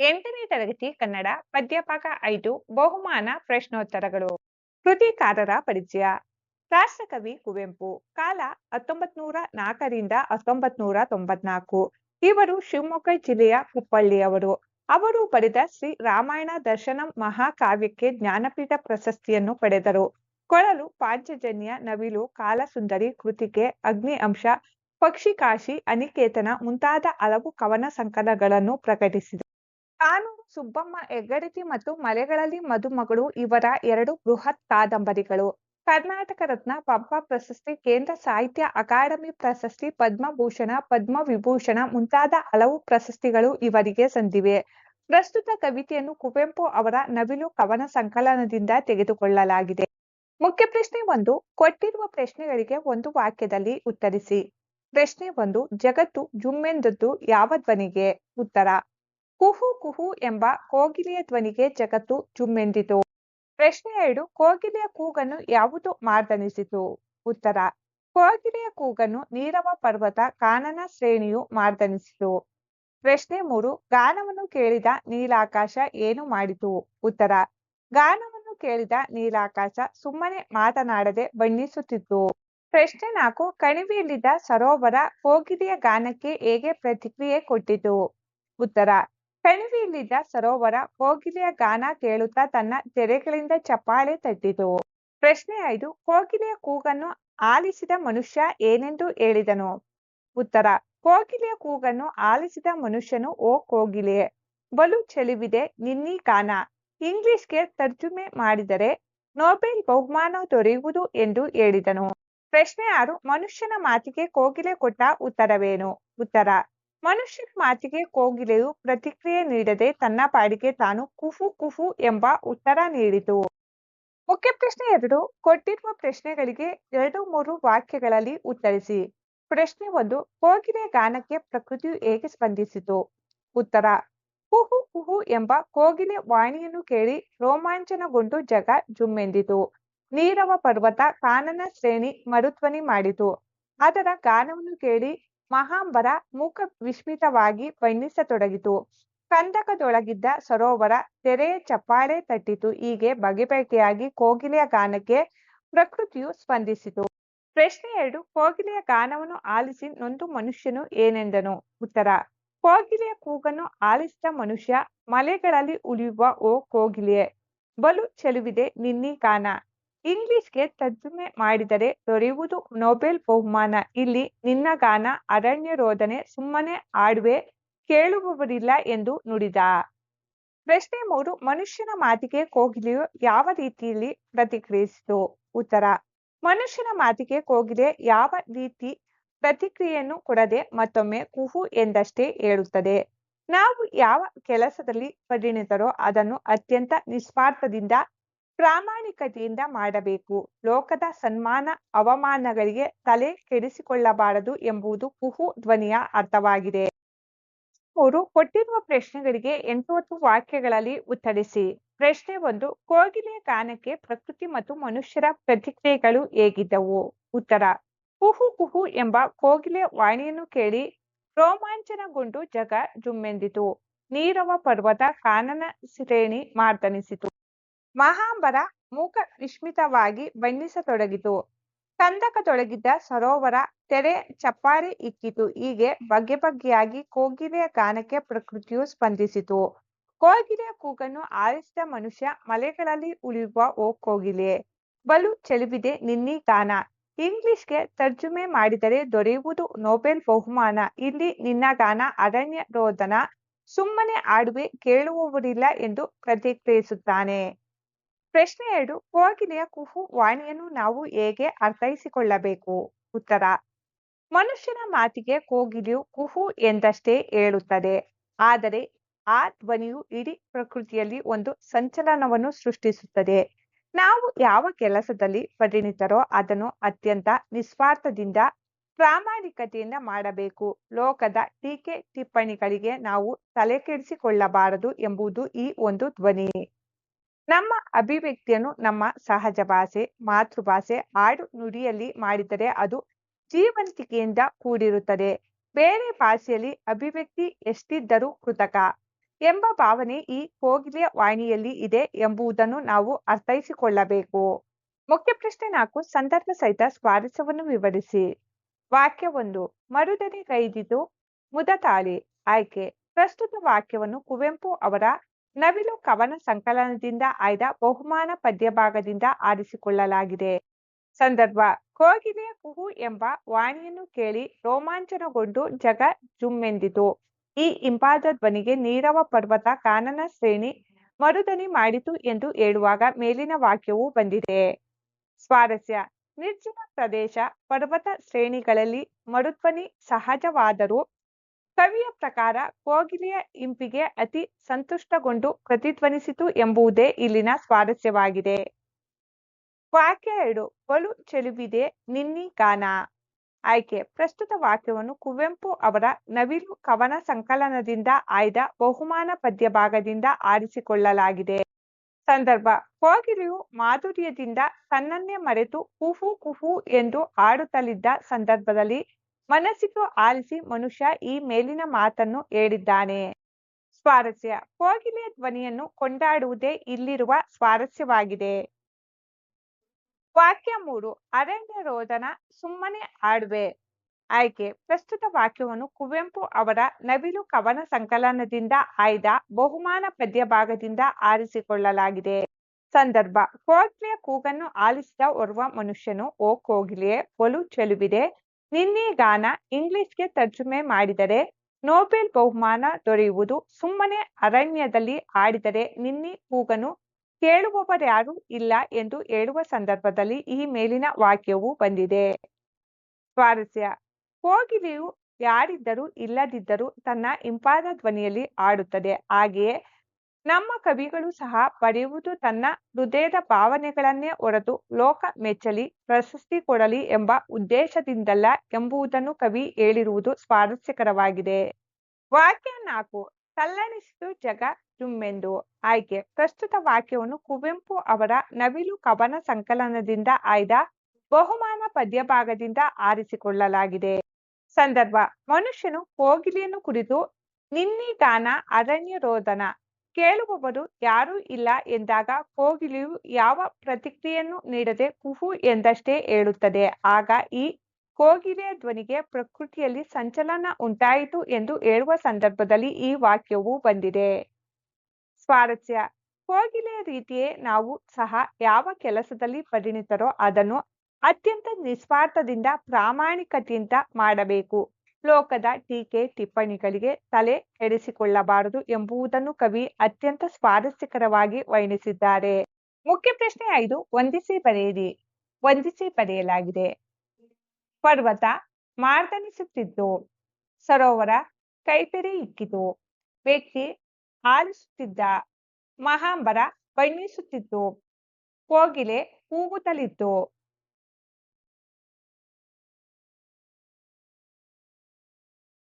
ಎಂಟನೇ ತರಗತಿ ಕನ್ನಡ ಪದ್ಯಪಾಠ ಐದು, ಬಹುಮಾನ ಪ್ರಶ್ನೋತ್ತರಗಳು. ಕೃತಿಕಾರರ ಪರಿಚಯ. ರಾಷ್ಟ್ರಕವಿ ಕುವೆಂಪು, ಕಾಲ ಹತ್ತೊಂಬತ್ ನೂರ ನಾಲ್ಕರಿಂದ ಹತ್ತೊಂಬತ್ ನೂರ ತೊಂಬತ್ನಾಲ್ಕು. ಇವರು ಶಿವಮೊಗ್ಗ ಜಿಲ್ಲೆಯ ಕುಪ್ಪಳ್ಳಿಯವರು ಅವರು ಬರೆದ ಶ್ರೀ ರಾಮಾಯಣ ದರ್ಶನಂ ಮಹಾಕಾವ್ಯಕ್ಕೆ ಜ್ಞಾನಪೀಠ ಪ್ರಶಸ್ತಿಯನ್ನು ಪಡೆದರು. ಕೊಳಲು ಪಾಂಚಜನ್ಯ ನವಿಲು ಕಾಲಸುಂದರಿ ಕೃತಿಕೆ ಅಗ್ನಿ ಅಂಶ, ಪಕ್ಷಿಕಾಶಿ ಅನಿಕೇತನ ಮುಂತಾದ ಹಲವು ಕವನ ಸಂಕಲನಗಳನ್ನು ಪ್ರಕಟಿಸಿದೆ ಕಾನೂರು ಸುಬ್ಬಮ್ಮ ಹೆಗ್ಗಡತಿ ಮತ್ತು ಮಲೆಗಳಲ್ಲಿ ಮದುಮಗಳು ಇವರ ಎರಡು ಬೃಹತ್ ಕಾದಂಬರಿಗಳು. ಕರ್ನಾಟಕ ರತ್ನ ಪಂಪ ಪ್ರಶಸ್ತಿ, ಕೇಂದ್ರ ಸಾಹಿತ್ಯ ಅಕಾಡೆಮಿ ಪ್ರಶಸ್ತಿ, ಪದ್ಮಭೂಷಣ, ಪದ್ಮವಿಭೂಷಣ ಮುಂತಾದ ಹಲವು ಪ್ರಶಸ್ತಿಗಳು ಇವರಿಗೆ ಸಂದಿವೆ. ಪ್ರಸ್ತುತ ಕವಿತೆಯನ್ನು ಕುವೆಂಪು ಅವರ ನವಿಲು ಕವನ ಸಂಕಲನದಿಂದ ತೆಗೆದುಕೊಳ್ಳಲಾಗಿದೆ. ಮುಖ್ಯ ಪ್ರಶ್ನೆ ಒಂದು, ಕೊಟ್ಟಿರುವ ಪ್ರಶ್ನೆಗಳಿಗೆ ಒಂದು ವಾಕ್ಯದಲ್ಲಿ ಉತ್ತರಿಸಿ. ಪ್ರಶ್ನೆ ಒಂದು, ಜಗತ್ತು ಜುಮ್ಮೆಂದದ್ದು ಯಾವ ಧ್ವನಿಗೆ? ಉತ್ತರ ಕುಹು ಕುಹು ಎಂಬ ಕೋಗಿಲೆಯ ಧ್ವನಿಗೆ ಜಗತ್ತು ಜುಮ್ಮೆಂದಿತು. ಪ್ರಶ್ನೆ ಎರಡು, ಕೋಗಿಲೆಯ ಕೂಗನ್ನು ಯಾವುದು ಮಾರ್ದನಿಸಿತು? ಉತ್ತರ, ಕೋಗಿಲೆಯ ಕೂಗನ್ನು ನೀರವ ಪರ್ವತ ಕಾನನ ಶ್ರೇಣಿಯು ಮಾರ್ದನಿಸಿತು. ಪ್ರಶ್ನೆ ಮೂರು, ಗಾನವನ್ನು ಕೇಳಿದ ನೀಲಾಕಾಶ ಏನು ಮಾಡಿತು? ಉತ್ತರ, ಗಾನವನ್ನು ಕೇಳಿದ ನೀಲಾಕಾಶ ಸುಮ್ಮನೆ ಮಾತನಾಡದೆ ಬಣ್ಣಿಸುತ್ತಿತ್ತು. ಪ್ರಶ್ನೆ ನಾಲ್ಕು, ಕಣಿವೆಯಲ್ಲಿದ್ದ ಸರೋವರ ಕೋಗಿಲೆಯ ಗಾನಕ್ಕೆ ಹೇಗೆ ಪ್ರತಿಕ್ರಿಯೆ ಕೊಟ್ಟಿತು? ಉತ್ತರ ಕಣಿವೆಯಲ್ಲಿದ್ದ ಸರೋವರ ಕೋಗಿಲೆಯ ಗಾನ ಕೇಳುತ್ತಾ ತನ್ನ ತೆರೆಗಳಿಂದ ಚಪ್ಪಾಳೆ ತಟ್ಟಿತು. ಪ್ರಶ್ನೆ ಐದು, ಕೋಗಿಲೆಯ ಕೂಗನ್ನು ಆಲಿಸಿದ ಮನುಷ್ಯ ಏನೆಂದು ಹೇಳಿದನು? ಉತ್ತರ, ಕೋಗಿಲೆಯ ಕೂಗನ್ನು ಆಲಿಸಿದ ಮನುಷ್ಯನು ಓ ಕೋಗಿಲೆ. ಬಲು ಚೆಲುವಿದೆ, ನಿನ್ನಿ ಗಾನ ಇಂಗ್ಲಿಷ್ಗೆ ತರ್ಜುಮೆ ಮಾಡಿದರೆ ನೋಬೆಲ್ ಬಹುಮಾನ ದೊರೆಯುವುದು ಎಂದು ಹೇಳಿದನು. ಪ್ರಶ್ನೆ ಆರು, ಮನುಷ್ಯನ ಮಾತಿಗೆ ಕೋಗಿಲೆ ಕೊಟ್ಟ ಉತ್ತರವೇನು? ಉತ್ತರ ಮನುಷ್ಯನ ಮಾತಿಗೆ ಕೋಗಿಲೆಯು ಪ್ರತಿಕ್ರಿಯೆ ನೀಡದೆ ತನ್ನ ಪಾಡಿಗೆ ತಾನು ಕುಫು ಕುಫು ಎಂಬ ಉತ್ತರ ನೀಡಿತು. ಮುಖ್ಯ ಪ್ರಶ್ನೆ ಎರಡು, ಕೊಟ್ಟಿರುವ ಪ್ರಶ್ನೆಗಳಿಗೆ ಎರಡು ಮೂರು ವಾಕ್ಯಗಳಲ್ಲಿ ಉತ್ತರಿಸಿ. ಪ್ರಶ್ನೆ ಒಂದು, ಕೋಗಿಲೆ ಗಾನಕ್ಕೆ ಪ್ರಕೃತಿಯು ಹೇಗೆ ಸ್ಪಂದಿಸಿತು? ಉತ್ತರ, ಕುಹು ಕುಹು ಎಂಬ ಕೋಗಿಲೆ ವಾಣಿಯನ್ನು ಕೇಳಿ ರೋಮಾಂಚನಗೊಂಡು ಜಗ ಜುಮ್ಮೆಂದಿತು. ನೀರವ ಪರ್ವತ ಕಾನನ ಶ್ರೇಣಿ ಮರುತ್ವನಿ ಮಾಡಿತು. ಅದರ ಗಾನವನ್ನು ಕೇಳಿ ಮಹಾಂಬರ ಮೂಕ ವಿಸ್ಮಿತವಾಗಿ ಬಣ್ಣಿಸತೊಡಗಿತು. ಕಂದಕದೊಳಗಿದ್ದ ಸರೋವರ ತೆರೆಯ ಚಪ್ಪಾಳೆ ತಟ್ಟಿತು. ಹೀಗೆ ಬಗೆಬಗೆಯಾಗಿ ಕೋಗಿಲೆಯ ಗಾನಕ್ಕೆ ಪ್ರಕೃತಿಯು ಸ್ಪಂದಿಸಿತು. ಪ್ರಶ್ನೆ ಎರಡು, ಕೋಗಿಲೆಯ ಗಾನವನ್ನು ಆಲಿಸಿ ನೊಂದು ಮನುಷ್ಯನು ಏನೆಂದನು? ಉತ್ತರ, ಕೋಗಿಲೆಯ ಕೂಗನ್ನು ಆಲಿಸಿದ ಮನುಷ್ಯ ಮಲೆಗಳಲ್ಲಿ ಉಳಿಯುವ ಓ ಕೋಗಿಲೆಯೇ. ಬಲು ಚೆಲುವಿದೆ ನಿನ್ನಿ ಗಾನ. ಇಂಗ್ಲಿಷ್ಗೆ ತರ್ಜುಮೆ ಮಾಡಿದರೆ ದೊರೆಯುವುದು ನೊಬೆಲ್ ಬಹುಮಾನ. ಇಲ್ಲಿ ನಿನ್ನ ಗಾನ, ಅರಣ್ಯ ರೋದನೆ ಸುಮ್ಮನೆ ಆಡುವೆ ಕೇಳುವವರಿಲ್ಲ ಎಂದು ನುಡಿದ. ಪ್ರಶ್ನೆ ಮೂರು, ಮನುಷ್ಯನ ಮಾತಿಗೆ ಕೋಗಿಲೆಯು ಯಾವ ರೀತಿಯಲ್ಲಿ ಪ್ರತಿಕ್ರಿಯಿಸಿತು? ಉತ್ತರ, ಮನುಷ್ಯನ ಮಾತಿಗೆ ಕೋಗಿಲೆ ಯಾವ ರೀತಿ ಪ್ರತಿಕ್ರಿಯೆಯನ್ನು ಕೊಡದೆ ಮತ್ತೊಮ್ಮೆ ಕುಹು ಎಂದಷ್ಟೇ ಹೇಳುತ್ತದೆ. ನಾವು ಯಾವ ಕೆಲಸದಲ್ಲಿ ಪರಿಣಿತರೋ ಅದನ್ನು ಅತ್ಯಂತ ನಿಸ್ವಾರ್ಥದಿಂದ ಪ್ರಾಮಾಣಿಕತೆಯಿಂದ ಮಾಡಬೇಕು. ಲೋಕದ ಸನ್ಮಾನ, ಅವಮಾನಗಳಿಗೆ ತಲೆ ಕೆಡಿಸಿಕೊಳ್ಳಬಾರದು ಎಂಬುದು ಕುಹು ಧ್ವನಿಯ ಅರ್ಥವಾಗಿದೆ. ಅವರು ಕೊಟ್ಟಿರುವ ಪ್ರಶ್ನೆಗಳಿಗೆ ಎಂಟು ವಾಕ್ಯಗಳಲ್ಲಿ ಉತ್ತರಿಸಿ. ಪ್ರಶ್ನೆ ಒಂದು, ಕೋಗಿಲೆಯ ಗಾನಕ್ಕೆ ಪ್ರಕೃತಿ ಮತ್ತು ಮನುಷ್ಯರ ಪ್ರತಿಕ್ರಿಯೆಗಳು ಹೇಗಿದ್ದವು? ಉತ್ತರ, ಕುಹು ಕುಹು ಎಂಬ ಕೋಗಿಲೆ ವಾಣಿಯನ್ನು ಕೇಳಿ ರೋಮಾಂಚನಗೊಂಡು ಜಗ ಜುಮ್ಮೆಂದಿತು. ನೀರವ ಪರ್ವತ, ಕಾನನ ಶ್ರೇಣಿ ಮಾರ್ದನಿಸಿತು. ಮಹಾಂಬರ ಮೂಕ ವಿಸ್ಮಿತವಾಗಿ ಬಣ್ಣಿಸತೊಡಗಿತು. ಕಂದಕದೊಳಗಿದ್ದ ಸರೋವರ ತೆರೆ ಚಪ್ಪಾರಿ ಇಕ್ಕಿತು. ಹೀಗೆ ಬಗೆ ಬಗೆಯಾಗಿ ಕೋಗಿಲೆಯ ಗಾನಕ್ಕೆ ಪ್ರಕೃತಿಯು ಸ್ಪಂದಿಸಿತು. ಕೋಗಿಲೆಯ ಕೂಗನ್ನು ಆಲಿಸಿದ ಮನುಷ್ಯ ಮಲೆಗಳಲ್ಲಿ ಉಳಿಯುವ ಓ ಕೋಗಿಲೆ. ಬಲು ಚೆಲುವಿದೆ ನಿನ್ನಿ ಗಾನ ಇಂಗ್ಲಿಷ್ಗೆ ತರ್ಜುಮೆ ಮಾಡಿದರೆ ದೊರೆಯುವುದು ನೊಬೆಲ್ ಬಹುಮಾನ. ಇಲ್ಲಿ ನಿನ್ನ ಗಾನ ಅರಣ್ಯ ರೋದನ ಸುಮ್ಮನೆ ಆಡುವೆ ಕೇಳುವವರಿಲ್ಲ ಎಂದು ಪ್ರತಿಕ್ರಿಯಿಸುತ್ತಾನೆ. ಪ್ರಶ್ನೆ ಎರಡು ಕೋಗಿಲೆಯ ಕುಹು ವಾಣಿಯನ್ನು ನಾವು ಹೇಗೆ ಅರ್ಥೈಸಿಕೊಳ್ಳಬೇಕು? ಉತ್ತರ, ಮನುಷ್ಯನ ಮಾತಿಗೆ ಕೋಗಿಲೆಯು ಕುಹು ಎಂದಷ್ಟೇ ಹೇಳುತ್ತದೆ. ಆದರೆ, ಆ ಧ್ವನಿಯು ಇಡೀ ಪ್ರಕೃತಿಯಲ್ಲಿ ಒಂದು ಸಂಚಲನವನ್ನು ಸೃಷ್ಟಿಸುತ್ತದೆ. ನಾವು ಯಾವ ಕೆಲಸದಲ್ಲಿ ಪರಿಣಿತರೋ ಅದನ್ನು ಅತ್ಯಂತ ನಿಸ್ವಾರ್ಥದಿಂದ, ಪ್ರಾಮಾಣಿಕತೆಯಿಂದ ಮಾಡಬೇಕು. ಲೋಕದ ಟೀಕೆ ಟಿಪ್ಪಣಿಗಳಿಗೆ ನಾವು ತಲೆ ಕೆಡಿಸಿಕೊಳ್ಳಬಾರದು ಎಂಬುದು ಈ ಒಂದು ಧ್ವನಿ. ನಮ್ಮ ಅಭಿವ್ಯಕ್ತಿಯನ್ನು ನಮ್ಮ ಸಹಜ ಭಾಷೆ, ಮಾತೃಭಾಷೆ, ಆಡು ನುಡಿಯಲ್ಲಿ ಮಾಡಿದರೆ ಅದು ಜೀವಂತಿಕೆಯಿಂದ ಕೂಡಿರುತ್ತದೆ. ಬೇರೆ ಭಾಷೆಯಲ್ಲಿ ಅಭಿವ್ಯಕ್ತಿ ಎಷ್ಟಿದ್ದರೂ ಕೃತಕ ಎಂಬ ಭಾವನೆ ಈ ಕೋಗಿಲೆಯ ವಾಣಿಯಲ್ಲಿ ಇದೆ ಎಂಬುದನ್ನು ನಾವು ಅರ್ಥೈಸಿಕೊಳ್ಳಬೇಕು. ಮುಖ್ಯ ಪ್ರಶ್ನೆ ನಾಲ್ಕು, ಸಂದರ್ಭ ಸಹಿತ ಸ್ವಾರಸ್ಯವನ್ನು ವಿವರಿಸಿ. ವಾಕ್ಯ ಒಂದು, ಮರುದನಿ ಗೈದಿತು ಮುದತಾಳಿ ಆಯ್ಕೆ, ಪ್ರಸ್ತುತ ವಾಕ್ಯವನ್ನು ಕುವೆಂಪು ಅವರ ನವಿಲು ಕವನ ಸಂಕಲನದಿಂದ ಆಯ್ದ ಬಹುಮಾನ ಪದ್ಯಭಾಗದಿಂದ ಆರಿಸಿಕೊಳ್ಳಲಾಗಿದೆ. ಸಂದರ್ಭ, ಕೋಗಿಲೆಯ ಕುಹು ಎಂಬ ವಾಣಿಯನ್ನು ಕೇಳಿ ರೋಮಾಂಚನಗೊಂಡು ಜಗ ಜುಮ್ಮೆಂದಿತು. ಈ ಇಂಪಾದ ಧ್ವನಿಗೆ ನೀರವ ಪರ್ವತ ಕಾನನ ಶ್ರೇಣಿ ಮರುದನಿ ಮಾಡಿತು ಎಂದು ಹೇಳುವಾಗ ಮೇಲಿನ ವಾಕ್ಯವು ಬಂದಿದೆ. ಸ್ವಾರಸ್ಯ, ನಿರ್ಜನ ಪ್ರದೇಶ ಪರ್ವತ ಶ್ರೇಣಿಗಳಲ್ಲಿ ಮರುಧ್ವನಿ ಸಹಜವಾದರೂ ಕವಿಯ ಪ್ರಕಾರ ಕೋಗಿಲೆಯ ಇಂಪಿಗೆ ಅತಿ ಸಂತುಷ್ಟಗೊಂಡು ಪ್ರತಿಧ್ವನಿಸಿತು ಎಂಬುದೇ ಇಲ್ಲಿನ ಸ್ವಾರಸ್ಯವಾಗಿದೆ. ವಾಕ್ಯ ಎರಡು, ಬಲು ಚೆಲುವಿದೆ ನಿನ್ನಿ ಗಾನ ಆಯ್ಕೆ, ಪ್ರಸ್ತುತ ವಾಕ್ಯವನ್ನು ಕುವೆಂಪು ಅವರ ನವಿಲು ಕವನ ಸಂಕಲನದಿಂದ ಆಯ್ದ ಬಹುಮಾನ ಪದ್ಯಭಾಗದಿಂದ ಆರಿಸಿಕೊಳ್ಳಲಾಗಿದೆ. ಸಂದರ್ಭ, ಕೋಗಿಲೆಯು ಮಾಧುರ್ಯದಿಂದ ತನ್ನನ್ನೇ ಮರೆತು ಕುಹು ಕುಹು ಎಂದು ಹಾಡುತ್ತಲಿದ್ದ ಸಂದರ್ಭದಲ್ಲಿ ಮನಸ್ಸಿಗೂ ಆಲಿಸಿ ಮನುಷ್ಯ ಈ ಮೇಲಿನ ಮಾತನ್ನು ಹೇಳಿದ್ದಾನೆ. ಸ್ವಾರಸ್ಯ. ಕೋಗಿಲೆಯ ಧ್ವನಿಯನ್ನು ಕೊಂಡಾಡುವುದೇ ಇಲ್ಲಿರುವ ಸ್ವಾರಸ್ಯವಾಗಿದೆ. ವಾಕ್ಯ ಮೂರು. ಅರಣ್ಯ ರೋದನ ಸುಮ್ಮನೆ ಆಡುವೆ. ಆಯ್ಕೆ. ಪ್ರಸ್ತುತ ವಾಕ್ಯವನ್ನು ಕುವೆಂಪು ಅವರ ನವಿಲು ಕವನ ಸಂಕಲನದಿಂದ ಆಯ್ದ ಬಹುಮಾನ ಪದ್ಯ ಭಾಗದಿಂದ ಆರಿಸಿಕೊಳ್ಳಲಾಗಿದೆ. ಸಂದರ್ಭ. ಕೋಗಿಲೆಯ ಕೂಗನ್ನು ಆಲಿಸಿದ ಓರ್ವ ಮನುಷ್ಯನು, ಓ ಕೋಗಿಲೆಯೇ ಒಲು ಚೆಲುವಿದೆ. ನಿನ್ನೆ ಗಾನ ಇಂಗ್ಲಿಷ್ಗೆ ತರ್ಜುಮೆ ಮಾಡಿದರೆ ನೊಬೆಲ್ ಬಹುಮಾನ ದೊರೆಯುವುದು ಸುಮ್ಮನೆ ಅರಣ್ಯದಲ್ಲಿ ಆಡಿದರೆ ನಿನ್ನೆ ಕೂಗನು ಕೇಳುವವರ್ಯಾರೂ ಇಲ್ಲ ಎಂದು ಹೇಳುವ ಸಂದರ್ಭದಲ್ಲಿ ಈ ಮೇಲಿನ ವಾಕ್ಯವು ಬಂದಿದೆ. ಸ್ವಾರಸ್ಯ. ಕೋಗಿಲೆಯು ಯಾರಿದ್ದರೂ ಇಲ್ಲದಿದ್ದರೂ ತನ್ನ ಇಂಪಾದ ಧ್ವನಿಯಲ್ಲಿ ಆಡುತ್ತದೆ ಹಾಗೆಯೇ ನಮ್ಮ ಕವಿಗಳು ಸಹ ಬರೆಯುವುದು ತನ್ನ ಹೃದಯದ ಭಾವನೆಗಳನ್ನೇ ಹೊರತು ಲೋಕ ಮೆಚ್ಚಲಿ, ಪ್ರಶಸ್ತಿ ಕೊಡಲಿ ಎಂಬ ಉದ್ದೇಶದಿಂದಲ್ಲ ಎಂಬುದನ್ನು ಕವಿ ಹೇಳಿರುವುದು ಸ್ವಾರಸ್ಯಕರವಾಗಿದೆ. ವಾಕ್ಯ ನಾಲ್ಕು, ತಲ್ಲಣಿಸಿತು ಜಗ ಜುಮ್ಮೆಂದು ಆಯ್ಕೆ, ಪ್ರಸ್ತುತ ವಾಕ್ಯವನ್ನು ಕುವೆಂಪು ಅವರ ನವಿಲು ಕವನ ಸಂಕಲನದಿಂದ ಆಯ್ದ ಬಹುಮಾನ ಪದ್ಯಭಾಗದಿಂದ ಆರಿಸಿಕೊಳ್ಳಲಾಗಿದೆ. ಸಂದರ್ಭ, ಮನುಷ್ಯನು ಕೋಗಿಲೆಯನ್ನು ಕುರಿತು ನಿನ್ನಿ ಗಾನ ಅರಣ್ಯ ರೋದನ ಕೇಳುವವರು ಯಾರೂ ಇಲ್ಲ ಎಂದಾಗ ಕೋಗಿಲೆಯು ಯಾವ ಪ್ರತಿಕ್ರಿಯೆಯನ್ನು ನೀಡದೆ ಕುಹು ಎಂದಷ್ಟೇ ಹೇಳುತ್ತದೆ. ಆಗ ಈ ಕೋಗಿಲೆಯ ಧ್ವನಿಗೆ ಪ್ರಕೃತಿಯಲ್ಲಿ ಸಂಚಲನ ಉಂಟಾಯಿತು ಎಂದು ಹೇಳುವ ಸಂದರ್ಭದಲ್ಲಿ ಈ ವಾಕ್ಯವು ಬಂದಿದೆ. ಸ್ವಾರಸ್ಯ. ಕೋಗಿಲೆಯ ರೀತಿಯೇ ನಾವು ಸಹ ಯಾವ ಕೆಲಸದಲ್ಲಿ ಪರಿಣಿತರೋ ಅದನ್ನು ಅತ್ಯಂತ ನಿಸ್ವಾರ್ಥದಿಂದ ಪ್ರಾಮಾಣಿಕತೆಯಿಂದ ಮಾಡಬೇಕು. ಲೋಕದ ಟೀಕೆ ಟಿಪ್ಪಣಿಗಳಿಗೆ ತಲೆ ಕೆಡಿಸಿಕೊಳ್ಳಬಾರದು ಎಂಬುದನ್ನು ಕವಿ ಅತ್ಯಂತ ಸ್ವಾರಸ್ಯಕರವಾಗಿ ವರ್ಣಿಸಿದ್ದಾರೆ. ಮುಖ್ಯ ಪ್ರಶ್ನೆ ಐದು, ವಂದಿಸಿ ಬರೆಯಿರಿ. ವಂದಿಸಿ ಬರೆಯಲಾಗಿದೆ. ಪರ್ವತ ಮಾರ್ದನಿಸುತ್ತಿದ್ದು, ಸರೋವರ ಕೈಪೆರೆ ಇಕ್ಕಿತು. ವ್ಯಕ್ತಿ ಆಲಿಸುತ್ತಿದ್ದ ಮಹಾಂಬರ ಬಣ್ಣಿಸುತ್ತಿತ್ತು ಕೋಗಿಲೆ ಕೂಗುತ್ತಲಿತ್ತು